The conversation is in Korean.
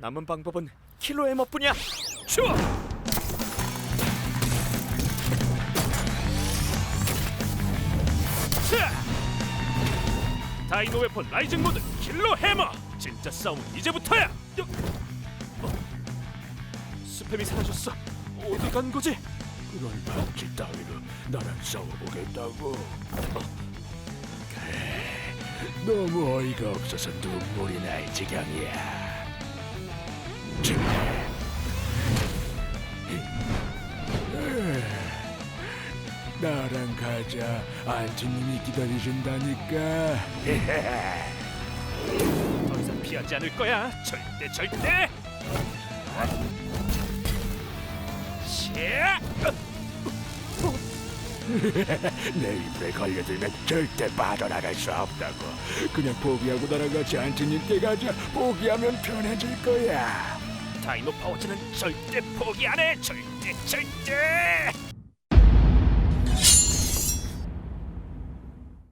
남은 방법은 킬로 해머뿐이야. 자! 다이노 웨폰 라이징 모드 킬로 해머. 진짜 싸움은 이제부터야. 여- 어? 스팸이 사라졌어. 어디 간 거지? 그런 방지 따위로 나랑 싸워보겠다고. 그래, 너무 어이가 없어서 눈물이 날 지경이야. 참. 에이, 나랑 가자. 안티님이 기다리신다니까. 더 이상 피하지 않을 거야. 절대 절대. 시야! 내 입에 걸려들면 절대 빠져나갈 수 없다고. 그냥 포기하고 나랑 같이 안티님께 가자. 포기하면 편해질 거야. 차이 높아오지는 절대 포기 안 해! 절대 절대!